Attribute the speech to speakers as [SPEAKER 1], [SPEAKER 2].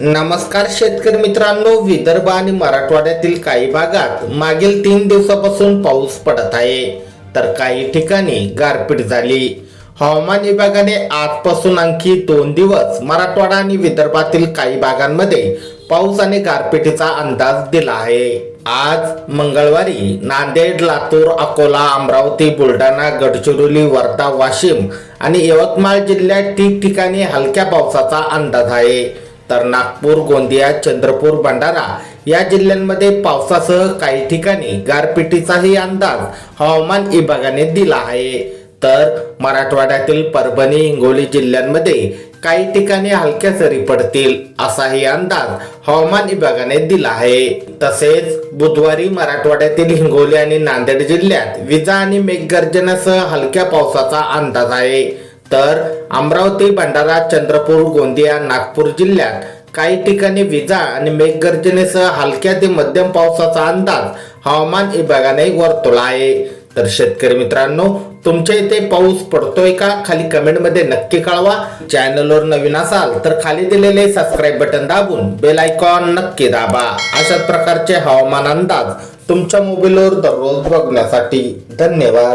[SPEAKER 1] नमस्कार शेतकरी मित्रांनो विदर्भ आणि मराठवाड्यातील काही भागात मागील तीन दिवसापासून पाऊस पडत आहे. तर काही ठिकाणी गारपीट झाली. हवामान विभागाने आजपासून आणखी दोन दिवस मराठवाडा आणि विदर्भातील काही भागांमध्ये पाऊस आणि गारपिटीचा अंदाज दिला आहे. आज मंगळवारी नांदेड लातूर अकोला अमरावती बुलढाणा गडचिरोली वर्धा वाशिम आणि यवतमाळ जिल्ह्यात ठिकठिकाणी हलक्या पावसाचा अंदाज आहे. तर नागपूर गोंदिया चंद्रपूर भंडारा या जिल्ह्यांमध्ये पावसासह काही ठिकाणी गारपिटीचाही अंदाज हवामान विभागाने दिला आहे. तर मराठवाड्यातील परभणी हिंगोली जिल्ह्यांमध्ये काही ठिकाणी हलक्या सरी पडतील असाही अंदाज हवामान विभागाने दिला आहे. तसेच बुधवारी मराठवाड्यातील हिंगोली आणि नांदेड जिल्ह्यात विजा आणि मेघगर्जनासह हलक्या पावसाचा अंदाज आहे. तर अमरावती भंडारा चंद्रपूर गोंदिया नागपूर जिल्ह्यात काही ठिकाणी विजा आणि मेघगर्जनेसह हलक्या ते मध्यम पावसाचा अंदाज हवामान विभागाने वर्तवला आहे. तर शेतकरी मित्रांनो तुमच्या इथे पाऊस पडतोय का? खाली कमेंटमध्ये नक्की कळवा. चॅनलवर नवीन असाल तर खाली दिलेले सबस्क्राईब बटन दाबून बेल आयकॉन नक्की दाबा. अशाच प्रकारचे हवामान अंदाज तुमच्या मोबाईलवर दररोज बघण्यासाठी. धन्यवाद.